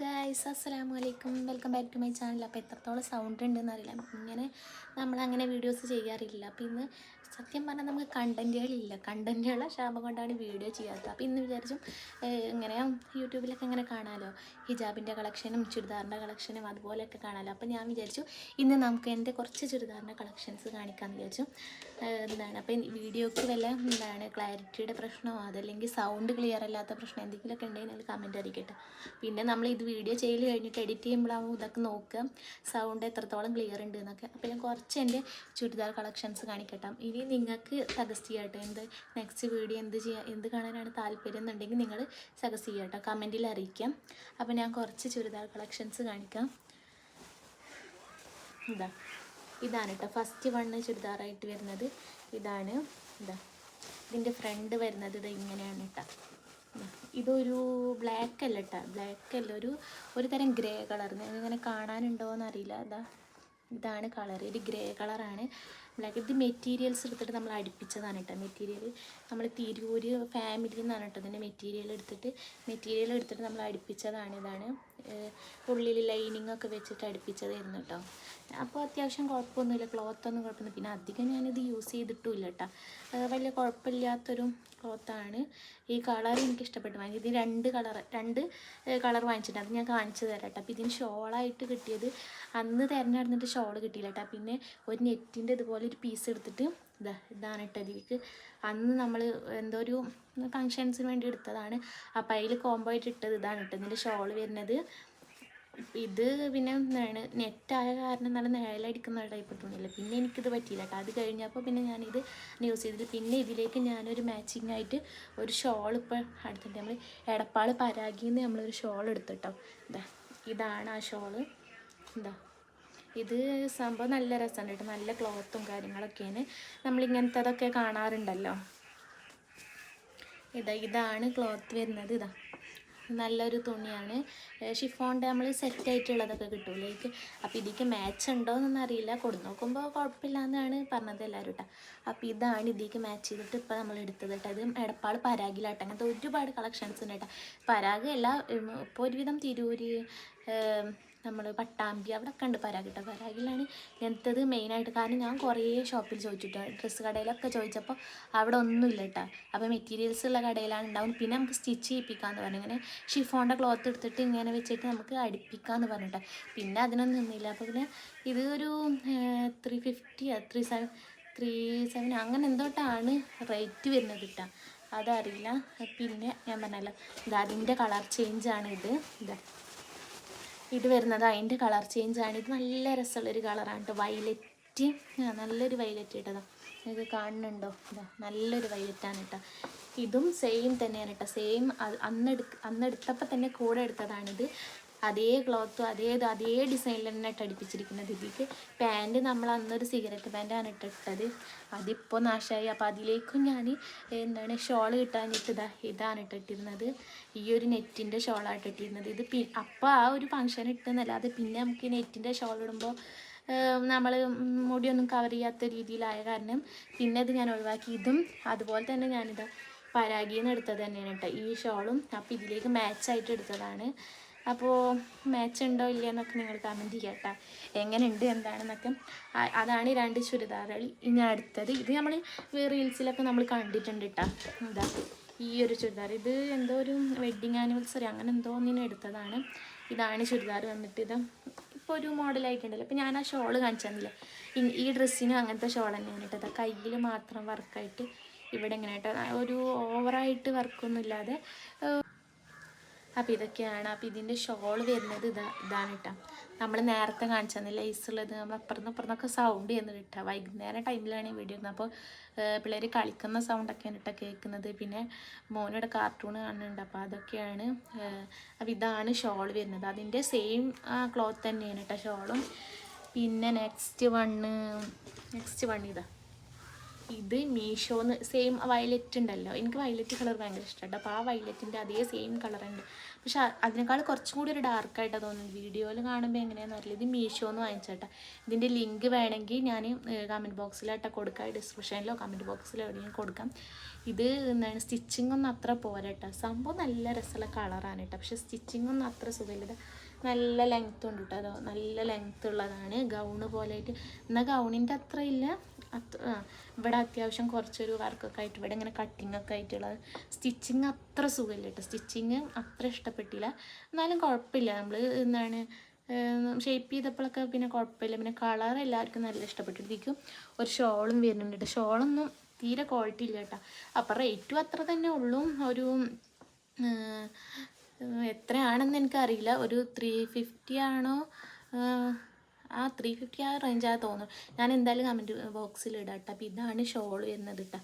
Guys അസ്സലാമു അലൈക്കും welcome back to my channel അപ്പോൾ എത്രത്തോളം സൗണ്ട് ഉണ്ടെന്ന് അറിയില്ല. ഇങ്ങനെ നമ്മളങ്ങനെ വീഡിയോസ് ചെയ്യാറില്ല. അപ്പോൾ ഇന്ന് സത്യം പറഞ്ഞാൽ നമുക്ക് കണ്ടന്റുകളില്ല കണ്ടന്റുകളെ ക്ഷാമം കൊണ്ടാണ് വീഡിയോ ചെയ്യാത്തത്. അപ്പോൾ ഇന്ന് വിചാരിച്ചും എങ്ങനെയാ യൂട്യൂബിലൊക്കെ ഇങ്ങനെ കാണാമല്ലോ ഹിജാബിന്റെ കളക്ഷനും ചുരിദാറിന്റെ കളക്ഷനും അതുപോലെയൊക്കെ കാണാമല്ലോ അപ്പോൾ ഞാൻ വിചാരിച്ചു ഇന്ന് നമുക്ക് എന്റെ കുറച്ച് ചുരിദാറിന്റെ കളക്ഷൻസ് കാണിക്കാമെന്ന് വിചാരിച്ചു. എന്താണ്? അപ്പോൾ വീഡിയോക്ക് വല്ല എന്താണ് ക്ലാരിറ്റിയുടെ പ്രശ്നമോ അതല്ലെങ്കിൽ സൗണ്ട് ക്ലിയർ അല്ലാത്ത പ്രശ്നം എന്തെങ്കിലുമൊക്കെ ഉണ്ടെങ്കിൽ കമന്റ് അറിയിക്കട്ടെ പിന്നെ നമ്മൾ ഇത് വീഡിയോ ചെയ്ത് കഴിഞ്ഞിട്ട് എഡിറ്റ് ചെയ്യുമ്പോഴാവും ഇതൊക്കെ നോക്കുക. സൗണ്ട് എത്രത്തോളം ക്ലിയർ ഉണ്ട് എന്നൊക്കെ. അപ്പോൾ ഞാൻ കുറച്ച് എന്റെ ചുരിദാർ കളക്ഷൻസ് കാണിക്കട്ടെ. ഇനി നിങ്ങൾക്ക് സജസ്റ്റ് ചെയ്യട്ടെ. എന്ത് നെക്സ്റ്റ് വീഡിയോ എന്ത് ചെയ്യാൻ എന്ത് കാണാനാണ് താല്പര്യം എന്നുണ്ടെങ്കിൽ നിങ്ങൾ സജസ്റ്റ് ചെയ്യട്ടെ. കമന്റിൽ അറിയിക്കാം. അപ്പോൾ ഞാൻ കുറച്ച് ചുരിദാർ കളക്ഷൻസ് കാണിക്കാം. ഇതാ. ഇതാണ് കേട്ടോ ഫസ്റ്റ് വണ്ണ് ചുരിദാറായിട്ട് വരുന്നത്. ഇതാണ്. ഇതാ. ഇതിന്റെ ഫ്രണ്ട് വരുന്നത് ഇത് ഇങ്ങനെയാണ് കേട്ടോ. ഇതൊരു ബ്ലാക്ക് അല്ല കേട്ടോ ബ്ലാക്ക് അല്ല. ഒരു ഒരു തരം ഗ്രേ കളർ ഇങ്ങനെ കാണാനുണ്ടോ എന്നറിയില്ല. ഇതാ. ഇതാണ് കളർ ഇത് ഗ്രേ കളറാണ് ബ്ലാക്ക് ഇത് മെറ്റീരിയൽസ് എടുത്തിട്ട് നമ്മൾ അടുപ്പിച്ചതാണ് കേട്ടോ. മെറ്റീരിയൽ നമ്മൾ തിരൂര് ഫാമിലി എന്നാണ് കേട്ടോ ഇതിന്റെ മെറ്റീരിയൽ എടുത്തിട്ട് മെറ്റീരിയൽ എടുത്തിട്ട് നമ്മൾ അടുപ്പിച്ചതാണ് ഇതാണ്. ഉള്ളിൽ ലൈനിങ് ഒക്കെ വെച്ചിട്ട് അടുപ്പിച്ചതായിരുന്നു കേട്ടോ. അപ്പോൾ അത്യാവശ്യം കുഴപ്പമൊന്നുമില്ല. ക്ലോത്തൊന്നും കുഴപ്പമില്ല പിന്നെ അധികം ഞാനിത് യൂസ് ചെയ്തിട്ടുമില്ല കേട്ടോ. വലിയ കുഴപ്പമില്ലാത്തൊരു ക്ലോത്താണ് ഈ കളർ എനിക്ക് ഇഷ്ടപ്പെട്ടു വാങ്ങി ഇത് രണ്ട് കളർ രണ്ട് കളർ വാങ്ങിച്ചിട്ടുണ്ട്. അത് ഞാൻ കാണിച്ചു തരാം കേട്ടോ. അപ്പോൾ ഇതിന് ഷോളായിട്ട് കിട്ടിയത് അന്ന് തിരഞ്ഞെടുത്തിട്ട് ഷോൾ കിട്ടിയില്ല കേട്ടോ. പിന്നെ ഒരു നെറ്റിന്റെ ഇതുപോലെ ഒരു പീസ് എടുത്തിട്ട് ഇതാ ഇതാണ് കേട്ടോ ഇതിലേക്ക്. അന്ന് നമ്മൾ എന്തോ ഒരു ഫങ്ഷൻസിന് വേണ്ടി എടുത്തതാണ്. അപ്പോൾ അതിൽ കോംബോ ആയിട്ട് ഇട്ടത് ഇതാണ് കേട്ടോ. ഇതിന്റെ ഷോൾ വരുന്നത്. ഇത് പിന്നെ എന്താണ് നെറ്റായ കാരണം നല്ല നിഴലടിക്കുന്ന ടൈപ്പ് തോന്നിയില്ല പിന്നെ എനിക്കിത് പറ്റിയില്ല കേട്ടോ. അത് കഴിഞ്ഞപ്പോൾ പിന്നെ ഞാനിത് യൂസ് ചെയ്തിട്ട് പിന്നെ ഇതിലേക്ക് ഞാനൊരു മാച്ചിങ് ആയിട്ട് ഒരു ഷോൾ ഇപ്പോൾ അടുത്തിട്ട് നമ്മൾ എടപ്പാൾ പരാഗിന്ന് നമ്മളൊരു ഷോൾ എടുത്തിട്ടോ ഇതാ ഇതാണ് ആ ഷോൾ എന്താ ഇത് സംഭവം നല്ല രസമാണ് കേട്ടോ. നല്ല ക്ലോത്തും കാര്യങ്ങളൊക്കെയാണ്. നമ്മളിങ്ങനത്തതൊക്കെ കാണാറുണ്ടല്ലോ. ഇതാ ഇതാണ് ക്ലോത്ത് വരുന്നത്. ഇതാ നല്ലൊരു തുണിയാണ്. ഷിഫോണിന്റെ നമ്മൾ സെറ്റ് ആയിട്ടുള്ളതൊക്കെ കിട്ടൂലേ എനിക്ക് അപ്പോൾ ഇതിക്ക് മാച്ച് ഉണ്ടോ എന്നൊന്നും അറിയില്ല. കൊടു നോക്കുമ്പോൾ കുഴപ്പമില്ല എന്നാണ് പറഞ്ഞത് എല്ലാവരും കേട്ടോ. അപ്പോൾ ഇതാണ് ഇതിക്ക് മാച്ച് ചെയ്തിട്ട് ഇപ്പോൾ നമ്മൾ എടുത്തത് കേട്ടോ. ഇത് എടപ്പാൾ പരാഗിലാട്ടോ. അങ്ങനത്തെ ഒരുപാട് കളക്ഷൻസ് ഉണ്ട് കേട്ടോ. പരാഗ് എല്ലാ ഇപ്പോൾ ഒരുവിധം തിരൂര് നമ്മൾ പട്ടാമ്പി അവിടെ ഒക്കെ ഉണ്ട് പരാഗ് കേട്ടോ പരാഗിലാണ് ഇങ്ങനത്തത് മെയിനായിട്ട് കാരണം ഞാൻ കുറേ ഷോപ്പിൽ ചോദിച്ചിട്ട്. ഡ്രസ്സ് കടയിലൊക്കെ ചോദിച്ചപ്പോൾ അവിടെ ഒന്നുമില്ല കേട്ടോ അപ്പോൾ മെറ്റീരിയൽസ് ഉള്ള കടയിലാണ് ഉണ്ടാവും പിന്നെ നമുക്ക് സ്റ്റിച്ച് ചെയ്യിപ്പിക്കാമെന്ന് പറഞ്ഞു. ഇങ്ങനെ ഷിഫോണിന്റെ ക്ലോത്ത് എടുത്തിട്ട് ഇങ്ങനെ വെച്ചിട്ട് നമുക്ക് അടുപ്പിക്കാമെന്ന് പറഞ്ഞിട്ട് പിന്നെ അതിനൊന്നും നിന്നില്ല. അപ്പോൾ പിന്നെ ഇത് ഒരു three fifty three seven three seven അങ്ങനെ എന്തോട്ടാണ് റേറ്റ് വരുന്നത് കേട്ടോ അതറിയില്ല. പിന്നെ ഞാൻ പറഞ്ഞല്ലോ ഇത് അതിന്റെ കളർ ചേഞ്ചാണ് ഇത്. ഇതാ. ഇത് വരുന്നത് അതിന്റെ കളർ ചേഞ്ച് ആണ്. ഇത് നല്ല രസമുള്ളൊരു കളറാണ് കേട്ടോ. വയലറ്റ് നല്ലൊരു വയലറ്റ് കേട്ടതാ ഇത് കാണുന്നുണ്ടോ? ഇതാ നല്ലൊരു വയലറ്റാണ് കേട്ടോ. ഇതും സെയിം തന്നെയാണ് കേട്ടോ. സെയിം അന്നെടു അന്നെടുത്തപ്പോൾ തന്നെ കൂടെ എടുത്തതാണിത്. അതേ ക്ലോത്തും അതേ അതേ ഡിസൈനിൽ തന്നെ ഇട്ട് അടുപ്പിച്ചിരിക്കുന്നത് ഇതിലേക്ക് പാന്റ് നമ്മൾ അന്നൊരു സിഗരറ്റ് പാന്റാണ് ഇട്ടിട്ടത്. അതിപ്പോൾ നാശമായി അപ്പോൾ അതിലേക്കും ഞാൻ എന്താണ് ഷോൾ കിട്ടാനിട്ട് ഇതാ ഇതാണ് ഇട്ടിട്ടിരുന്നത്. ഈ ഒരു നെറ്റിന്റെ ഷോളാണ് ഇട്ടിട്ടിരുന്നത്. ഇത് പി അപ്പോൾ ആ ഒരു ഫങ്ഷൻ ഇട്ടെന്നല്ലാതെ പിന്നെ നമുക്ക് നെറ്റിന്റെ ഷോൾ ഇടുമ്പോൾ നമ്മൾ മുടിയൊന്നും കവർ ചെയ്യാത്ത രീതിയിലായ കാരണം പിന്നെ ഇത് ഞാൻ ഒഴിവാക്കി. ഇതും അതുപോലെ തന്നെ ഞാനിത് പരാഗിയിൽ നിന്ന് എടുത്തത് തന്നെയാണ് കേട്ടോ. ഈ ഷോളും അപ്പോൾ ഇതിലേക്ക് മാച്ചായിട്ട് എടുത്തതാണ്. അപ്പോൾ മാച്ച് ഉണ്ടോ ഇല്ല എന്നൊക്കെ നിങ്ങൾ കമന്റ് ചെയ്യട്ടെ. എങ്ങനെയുണ്ട് എന്താണെന്നൊക്കെ. അതാണ് ഈ രണ്ട് ചുരിദാറുകൾ. ഇനി അടുത്തത് ഇത് നമ്മൾ റീൽസിലൊക്കെ നമ്മൾ കണ്ടിട്ടുണ്ട് കേട്ടോ എന്താ ഈ ഒരു ചുരിദാർ. ഇത് എന്തോ ഒരു വെഡ്ഡിങ് ആനിവേഴ്സറി അങ്ങനെ എന്തോ ഒന്നിനും എടുത്തതാണ്. ഇതാണ് ചുരിദാർ വന്നിട്ട് ഇത്. ഇപ്പോൾ ഒരു മോഡലായിട്ടുണ്ടല്ലോ അപ്പോൾ ഞാൻ ആ ഷോൾ കാണിച്ചു തന്നില്ല ഈ- ഡ്രസ്സിനും അങ്ങനത്തെ ഷോൾ തന്നെയാണ് കേട്ടത് കയ്യിൽ മാത്രം വർക്കായിട്ട് ഇവിടെ ഇങ്ങനെ ഒരു ഓവറായിട്ട് വർക്കൊന്നും ഇല്ലാതെ അപ്പോൾ ഇതൊക്കെയാണ്. അപ്പോൾ ഇതിന്റെ ഷോൾ വരുന്നത് ഇതാ ഇതാണ് കേട്ടോ നമ്മൾ നേരത്തെ കാണിച്ചു ലൈസ് ഉള്ളത്. നമ്മൾ അപ്പുറത്തും അപ്പുറത്തൊക്കെ സൗണ്ട് ചെയ്യുന്നത് കേട്ടോ വൈകുന്നേരം ടൈമിലാണ് ഈ വീഡിയോ ഇരുന്നത് അപ്പോൾ പിള്ളേർ കളിക്കുന്ന സൗണ്ടൊക്കെയാണ് കേട്ടോ കേൾക്കുന്നത്. പിന്നെ മോനോട് കാർട്ടൂൺ കാണുന്നുണ്ട്. അപ്പോൾ അതൊക്കെയാണ് അപ്പോൾ ഇതാണ് ഷോൾ വരുന്നത്. അതിന്റെ സെയിം ക്ലോത്ത് തന്നെയാണ് കേട്ടോ ഷോളും പിന്നെ നെക്സ്റ്റ് വണ്ണ് നെക്സ്റ്റ് വൺ ഇതാ. ഇത് മീഷോന്ന് സെയിം വയലറ്റ് ഉണ്ടല്ലോ. എനിക്ക് വയലറ്റ് കളർ ഭയങ്കര ഇഷ്ടമാണ് അപ്പോൾ ആ വയലറ്റിന്റെ അതേ സെയിം കളർ ഉണ്ട് പക്ഷെ അതിനേക്കാൾ കുറച്ചും കൂടി ഒരു ഡാർക്കായിട്ടാണ് തോന്നുന്നത് വീഡിയോയിൽ കാണുമ്പോൾ എങ്ങനെയാണെന്ന് അറിയില്ല. ഇത് മീഷോ എന്ന് വാങ്ങിച്ചേട്ടാ. ഇതിന്റെ ലിങ്ക് വേണമെങ്കിൽ ഞാൻ കമന്റ് ബോക്സിലോട്ട് കൊടുക്കാം. ഡിസ്ക്രിപ്ഷനിലോ കമന്റ് ബോക്സിലോ എവിടെയെങ്കിലും കൊടുക്കാം. ഇത് എന്താണ് സ്റ്റിച്ചിങ് ഒന്നും അത്ര പോരാട്ടോ. സംഭവം നല്ല രസമുള്ള കളറാണ് കേട്ടോ. പക്ഷെ സ്റ്റിച്ചിങ് ഒന്നും അത്ര സുഖമില്ല. നല്ല ലെങ്ത് ഉണ്ട് കേട്ടോ അതോ നല്ല ലെങ്ത് ഉള്ളതാണ്. ഗൗണ് പോലെ ആയിട്ട് എന്നാൽ ഗൗണിന്റെ അത്ര ഇല്ല. അത്ര ഇവിടെ അത്യാവശ്യം കുറച്ചൊരു വർക്കൊക്കെ ആയിട്ട് ഇവിടെ ഇങ്ങനെ കട്ടിങ് ഒക്കെ ആയിട്ടുള്ളത് സ്റ്റിച്ചിങ് അത്ര സുഖമില്ല കേട്ടോ. സ്റ്റിച്ചിങ് അത്ര ഇഷ്ടപ്പെട്ടില്ല. എന്നാലും കുഴപ്പമില്ല. നമ്മൾ എന്താണ് ഷേപ്പ് ചെയ്തപ്പോഴൊക്കെ പിന്നെ കുഴപ്പമില്ല. പിന്നെ കളർ എല്ലാവർക്കും നല്ല ഇഷ്ടപ്പെട്ടിരിക്കും. ഒരു ഷോളും വരുന്നുണ്ട് കേട്ടോ. ഷോളൊന്നും തീരെ ക്വാളിറ്റി ഇല്ല കേട്ടോ. അപ്പം റേറ്റും അത്ര തന്നെ ഉള്ളൂ. ഒരു എത്രയാണെന്ന് എനിക്കറിയില്ല. ഒരു ത്രീ ഫിഫ്റ്റി ആണോ ആ ത്രീ ഫിഫ്റ്റി ആ റേഞ്ചാണ് തോന്നുന്നു. ഞാൻ എന്തായാലും കമന്റ് ബോക്സിൽ ഇടാം കേട്ടോ അപ്പോൾ ഇതാണ് ഷോൾ വരുന്നത് കേട്ടോ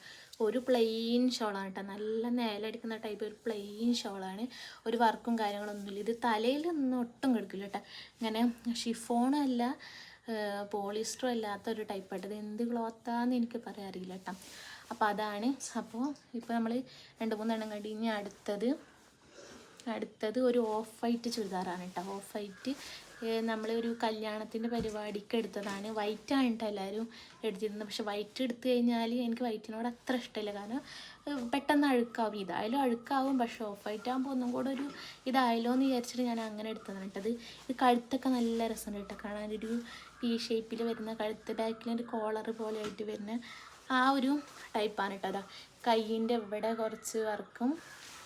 ഒരു പ്ലെയിൻ ഷോളാണ് കേട്ടോ നല്ല നേലടിക്കുന്ന ടൈപ്പ് ഒരു പ്ലെയിൻ ഷോളാണ് ഒരു വർക്കും കാര്യങ്ങളൊന്നുമില്ല. ഇത് തലയിൽ ഒന്നും ഒട്ടും കിടക്കില്ല കേട്ടോ ഇങ്ങനെ ഷിഫോണല്ല പോളിസ്റ്ററും അല്ലാത്ത ഒരു ടൈപ്പ് ഇത് എന്ത് ക്ലോത്താന്ന് എനിക്ക് പറയാൻ അറിയില്ല കേട്ടോ അപ്പോൾ അതാണ്. അപ്പോൾ ഇപ്പോൾ നമ്മൾ രണ്ട് മൂന്നെണ്ണം കണ്ടി ഇനി അടുത്തത് അടുത്തത് ഒരു ഓഫ് വൈറ്റ് ചുരിദാറാണ് കേട്ടോ ഓഫ് വൈറ്റ് നമ്മൾ ഒരു കല്യാണത്തിന്റെ പരിപാടിക്ക് എടുത്തതാണ്. വൈറ്റ് ആണ് കേട്ടോ എല്ലാവരും എടുത്തിരുന്നത്. പക്ഷെ വൈറ്റ് എടുത്തു കഴിഞ്ഞാൽ എനിക്ക് വൈറ്റിനോട് അത്ര ഇഷ്ടമില്ല കാരണം പെട്ടെന്ന് അഴുക്കാവും. ഇതായാലും അഴുക്കാവും. പക്ഷെ ഓഫ് വൈറ്റ് ആകുമ്പോൾ ഒന്നും കൂടെ ഒരു ഇതായാലോ എന്ന് വിചാരിച്ചിട്ട് ഞാൻ അങ്ങനെ എടുത്തതാണ് കേട്ടത്. ഇത് കഴുത്തൊക്കെ നല്ല രസമുണ്ട് കേട്ടോ. ഒരു പി ഷേപ്പിൽ വരുന്ന കഴുത്ത് ബാക്കിലൊരു കോളർ പോലെ ആയിട്ട് വരുന്ന ആ ഒരു ടൈപ്പാണ് കേട്ടോ. അതാ കയ്യിന്റെ ഇവിടെ കുറച്ച് വർക്കും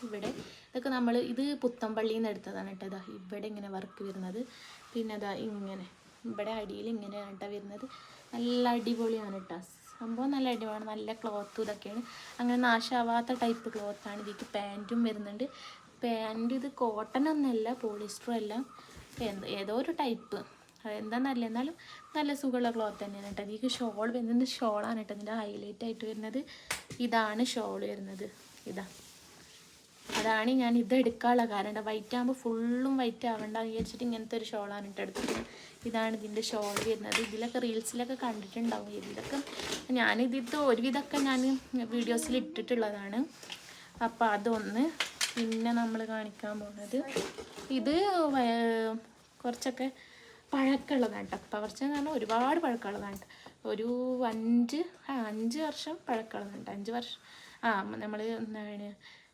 ഇവിടെ. ഇതൊക്കെ നമ്മൾ ഇത് പുത്തമ്പള്ളിയിൽ നിന്ന് എടുത്തതാണ് കേട്ടോ. ഇതാ ഇവിടെ ഇങ്ങനെ വർക്ക് വരുന്നത്. പിന്നെ അതാ ഇങ്ങനെ ഇവിടെ അടിയിൽ ഇങ്ങനെയാണ് കേട്ടോ വരുന്നത്. നല്ല അടിപൊളിയാണ് കേട്ടോ. സംഭവം നല്ല അടിപൊളിയാണ്. നല്ല ക്ലോത്തും ഇതൊക്കെയാണ്. അങ്ങനെ നാശാവാത്ത ടൈപ്പ് ക്ലോത്താണ് ഇതിക്ക് പാന്റും വരുന്നുണ്ട്. പാന്റ് ഇത് കോട്ടൺ ഒന്നല്ല പോളിസ്റ്ററും അല്ല. ഏതോ ഒരു ടൈപ്പ് എന്താണെന്നല്ല എന്നാലും നല്ല സുഖമുള്ള ക്ലോത്ത് തന്നെയാണ് കേട്ടോ. ഇതിക്ക് ഷോൾ വരുന്നത്. ഷോളാണ് കേട്ടോ. ഇതിന്റെ ഹൈലൈറ്റ് ആയിട്ട് വരുന്നത്. ഇതാണ് ഷോൾ വരുന്നത്. ഇതാ. അതാണ് ഞാൻ ഇത് എടുക്കാനുള്ള കാരണം വൈറ്റ് ആകുമ്പോൾ ഫുള്ളും വൈറ്റ് ആവണ്ട എന്ന് വിചാരിച്ചിട്ട് ഇങ്ങനത്തെ ഒരു ഷോളാണ് ഇട്ട് എടുത്തത് ഇതാണ് ഇതിന്റെ ഷോൾ വരുന്നത്. ഇതിലൊക്കെ റീൽസിലൊക്കെ കണ്ടിട്ടുണ്ടാവും. ഇതിലൊക്കെ ഞാൻ ഇതിട്ട് ഒരുവിധമൊക്കെ ഞാൻ വീഡിയോസിൽ ഇട്ടിട്ടുള്ളതാണ്. അപ്പോൾ അതൊന്ന് പിന്നെ നമ്മൾ കാണിക്കാൻ പോകുന്നത് ഇത് കുറച്ചൊക്കെ പഴക്കമുള്ളതാണ് കേട്ടോ കുറച്ചെന്ന് പറഞ്ഞാൽ ഒരുപാട് പഴക്കമുള്ളതാണ്. ഒരു അഞ്ച് അഞ്ച് വർഷം പഴക്കമുള്ളതാണ്. അഞ്ച് വർഷം ആ നമ്മൾ എന്താണ്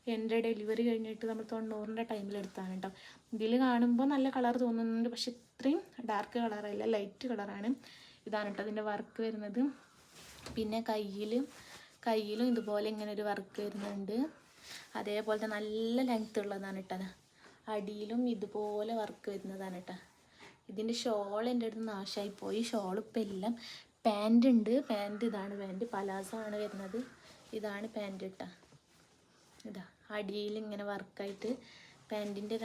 എന്റെ ഡെലിവറി കഴിഞ്ഞിട്ട് നമ്മൾ തൊണ്ണൂറിന്റെ ടൈമിൽ എടുത്താണ് കേട്ടോ. ഇതിൽ കാണുമ്പോൾ നല്ല കളർ തോന്നുന്നുണ്ട്. പക്ഷെ ഇത്രയും ഡാർക്ക് കളറല്ല ലൈറ്റ് കളറാണ് ഇതാണ് കേട്ടോ അതിന്റെ വർക്ക് വരുന്നത്. പിന്നെ കയ്യിൽ കയ്യിലും ഇതുപോലെ ഇങ്ങനെ ഒരു വർക്ക് വരുന്നുണ്ട്. അതേപോലത്തെ നല്ല ലെങ്ത് ഉള്ളതാണ് കേട്ടത് അടിയിലും ഇതുപോലെ വർക്ക് വരുന്നതാണ് കേട്ടോ. ഇതിന്റെ ഷോൾ എന്റെ അടുത്ത് നാശമായി പോയി ഷോൾ ഇപ്പം എല്ലാം പാന്റ് ഉണ്ട്. പാന്റ് ഇതാണ് പാന്റ് പലാസോ ആണ് വരുന്നത്. ഇതാണ് പാന്റ് കേട്ടോ. ഇതാ അടിയിൽ ഇങ്ങനെ വർക്കായിട്ട് പാന്റിന്റെ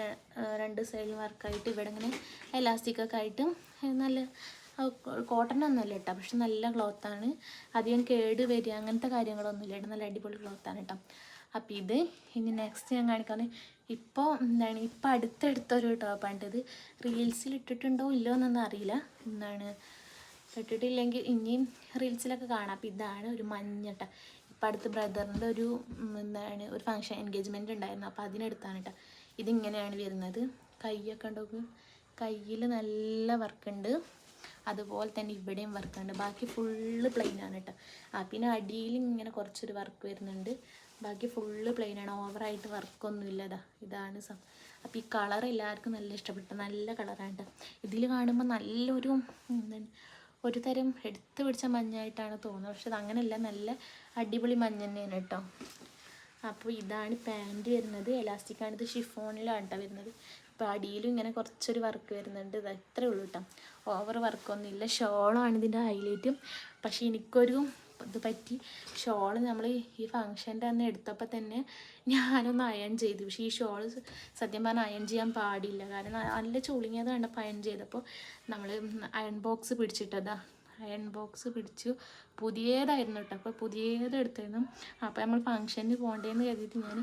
രണ്ട് സൈഡിലും വർക്കായിട്ട് ഇവിടെ ഇങ്ങനെ എലാസ്റ്റിക് ഒക്കെ ആയിട്ട് നല്ല കോട്ടൺ ഒന്നുമല്ല കേട്ടോ പക്ഷെ നല്ല ക്ലോത്താണ്. അധികം കേട് വരിക അങ്ങനത്തെ കാര്യങ്ങളൊന്നുമില്ല കേട്ടോ നല്ല അടിപൊളി ക്ലോത്താണ് കേട്ടോ. അപ്പം ഇത് ഇനി നെക്സ്റ്റ് ഞാൻ കാണിക്കാന്ന്. ഇപ്പോൾ എന്താണ് ഇപ്പം അടുത്തെടുത്തൊരു ടോപ്പാണ് ഇത്. റീൽസിൽ ഇട്ടിട്ടുണ്ടോ ഇല്ലയോ എന്നൊന്നും അറിയില്ല. എന്താണ് ഇട്ടിട്ടില്ലെങ്കിൽ ഇനിയും റീൽസിലൊക്കെ കാണാം. അപ്പം ഇതാണ് ഒരു മഞ്ഞട്ട ഇപ്പം അടുത്ത് ബ്രദറിന്റെ ഒരു എന്താണ് ഒരു ഫങ്ഷൻ എൻഗേജ്മെന്റ് ഉണ്ടായിരുന്നു. അപ്പോൾ അതിനെടുത്താണ് കേട്ടോ ഇതിങ്ങനെയാണ് വരുന്നത്. കൈയൊക്കെ ഉണ്ടോ കയ്യിൽ നല്ല വർക്കുണ്ട്. അതുപോലെ തന്നെ ഇവിടെയും വർക്കുണ്ട്. ബാക്കി ഫുള്ള് പ്ലെയിൻ ആണ് കേട്ടോ ആ പിന്നെ അടിയിൽ ഇങ്ങനെ കുറച്ചൊരു വർക്ക് വരുന്നുണ്ട്. ബാക്കി ഫുള്ള് പ്ലെയിൻ ആണ്. ഓവറായിട്ട് വർക്കൊന്നുമില്ല ഇതാ ഇതാണ് സം. അപ്പോൾ ഈ കളർ എല്ലാവർക്കും നല്ല ഇഷ്ടപ്പെട്ടു നല്ല കളറാണ് കേട്ടോ ഇതിൽ കാണുമ്പോൾ നല്ലൊരു എന്താണ് ഒരു തരം എടുത്തു പിടിച്ച മഞ്ഞായിട്ടാണ് തോന്നുന്നത്. പക്ഷെ അതങ്ങനെയല്ല നല്ല അടിപൊളി മഞ്ഞ തന്നെയാണ് കേട്ടോ. അപ്പോൾ ഇതാണ് പാന്റ് വരുന്നത്. എലാസ്റ്റിക്കാണ് ഇത് ഷിഫോണിലാണ് കേട്ടോ വരുന്നത്. ഇപ്പോൾ അടിയിലും ഇങ്ങനെ കുറച്ചൊരു വർക്ക് വരുന്നുണ്ട്. ഇത് അത്രേ ഉള്ളൂ കേട്ടോ ഓവർ വർക്കൊന്നുമില്ല ഷോളാണ് ഇതിന്റെ ഹൈലൈറ്റും പക്ഷേ എനിക്കൊരു ഇത് പറ്റി. ഷോൾ നമ്മൾ ഈ ഫങ്ഷന്റെ അന്ന് എടുത്തപ്പോൾ തന്നെ ഞാനൊന്ന് അയൺ ചെയ്തു. പക്ഷേ ഈ ഷോൾ സത്യം പറഞ്ഞാൽ അയൺ ചെയ്യാൻ പാടില്ല. കാരണം നല്ല ചുളിങ്ങിയത് കണ്ടപ്പോൾ അയൺ ചെയ്തപ്പോൾ നമ്മൾ അയൺ ബോക്സ് പിടിച്ചിട്ടതാ. അയൺ ബോക്സ് പിടിച്ചു. പുതിയതായിരുന്നു കേട്ടോ അപ്പോൾ പുതിയത് എടുത്തായിരുന്നു അപ്പോൾ നമ്മൾ ഫംഗ്ഷന് പോകണ്ടേന്ന് കരുതിയിട്ട് ഞാൻ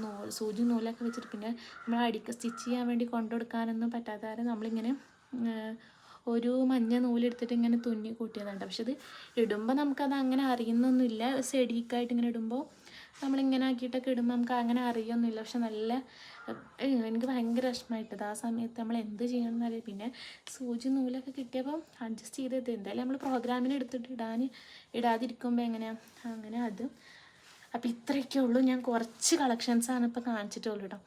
നൂ സൂചി നൂലൊക്കെ വെച്ചിട്ട് പിന്നെ നമ്മൾ അടിക്ക സ്റ്റിച്ച് ചെയ്യാൻ വേണ്ടി കൊണ്ടുകൊടുക്കാനൊന്നും പറ്റാത്ത കാരണം നമ്മളിങ്ങനെ ഒരു മഞ്ഞ നൂലെടുത്തിട്ട് ഇങ്ങനെ തുന്നി കൂട്ടിയതാണ് പക്ഷെ ഇത് ഇടുമ്പോൾ നമുക്കത് അങ്ങനെ അറിയുന്നൊന്നുമില്ല. സെഡിക്കായിട്ട് ഇങ്ങനെ ഇടുമ്പോൾ നമ്മളിങ്ങനെ ആക്കിയിട്ടൊക്കെ ഇടുമ്പോൾ നമുക്ക് അങ്ങനെ അറിയൊന്നുമില്ല. പക്ഷെ നല്ല എനിക്ക് ഭയങ്കര വിഷമമായിട്ടത്. ആ സമയത്ത് നമ്മൾ എന്ത് ചെയ്യണം എന്നറിയാം പിന്നെ സൂചി നൂലൊക്കെ കിട്ടിയപ്പോൾ അഡ്ജസ്റ്റ് ചെയ്തത് എന്തായാലും നമ്മൾ പ്രോഗ്രാമിന് എടുത്തിട്ട് ഇടാൻ ഇടാതിരിക്കുമ്പോൾ എങ്ങനെയാണ് അങ്ങനെ അത്. അപ്പോൾ ഇത്രയൊക്കെ ഉള്ളൂ. ഞാൻ കുറച്ച് കളക്ഷൻസാണ് ഇപ്പോൾ കാണിച്ചിട്ടുള്ളൂ കേട്ടോ.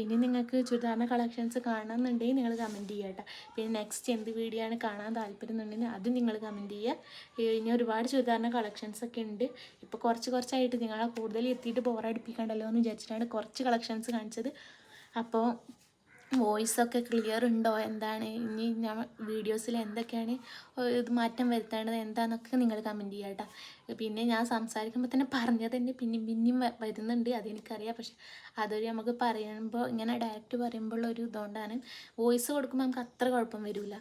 ഇനി നിങ്ങൾക്ക് ചുരിദാറിന്റെ കളക്ഷൻസ് കാണണമെന്നുണ്ടെങ്കിൽ നിങ്ങൾ കമന്റ് ചെയ്യുക കേട്ടോ പിന്നെ നെക്സ്റ്റ് എന്ത് വീഡിയോ ആണ് കാണാൻ താല്പര്യം എന്നുണ്ടെങ്കിൽ അത് നിങ്ങൾ കമന്റ് ചെയ്യുക ഇനി ഒരുപാട് ചുരിദാറിന്റെ കളക്ഷൻസ് ഒക്കെ ഉണ്ട്. ഇപ്പോൾ കുറച്ച് കുറച്ചായിട്ട് നിങ്ങളെ കൂടുതൽ എത്തിയിട്ട് ബോറടിപ്പിക്കണ്ടല്ലോ എന്ന് വിചാരിച്ചിട്ടാണ് കുറച്ച് കളക്ഷൻസ് കാണിച്ചത്. അപ്പോൾ വോയിസ് ഒക്കെ ക്ലിയർ ഉണ്ടോ എന്താണ്? ഇനി ഞാൻ വീഡിയോസിൽ എന്തൊക്കെയാണ് ഇത് മാറ്റം വരുത്തേണ്ടത് എന്താണെന്നൊക്കെ നിങ്ങൾ കമന്റ് ചെയ്യുക കേട്ടോ പിന്നെ ഞാൻ സംസാരിക്കുമ്പോൾ തന്നെ പറഞ്ഞത് തന്നെ പിന്നെയും പിന്നെയും വരുന്നുണ്ട് അതെനിക്കറിയാം. പക്ഷെ അതൊരു നമുക്ക് പറയുമ്പോൾ ഇങ്ങനെ ഡയറക്റ്റ് പറയുമ്പോൾ ഒരു ഇതുകൊണ്ടാണ് വോയിസ് കൊടുക്കുമ്പോൾ നമുക്ക് അത്ര കുഴപ്പം വരില്ല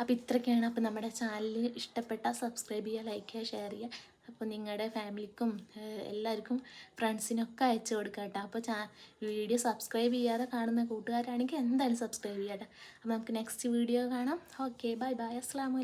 അപ്പോൾ ഇത്രയൊക്കെയാണ്. അപ്പോൾ നമ്മുടെ ചാനൽ ഇഷ്ടപ്പെട്ട സബ്സ്ക്രൈബ് ചെയ്യുക ലൈക്ക് ചെയ്യുക ഷെയർ ചെയ്യുക അപ്പോൾ നിങ്ങളുടെ ഫാമിലിക്കും എല്ലാവർക്കും ഫ്രണ്ട്സിനൊക്കെ അയച്ചു കൊടുക്കുക കേട്ടോ. അപ്പോൾ ചാ വീഡിയോ സബ്സ്ക്രൈബ് ചെയ്യാതെ കാണുന്ന കൂട്ടുകാരാണെങ്കിൽ എന്തായാലും സബ്സ്ക്രൈബ് ചെയ്യാം അപ്പോൾ നമുക്ക് നെക്സ്റ്റ് വീഡിയോ കാണാം. Okay bye bye. അസ്സാം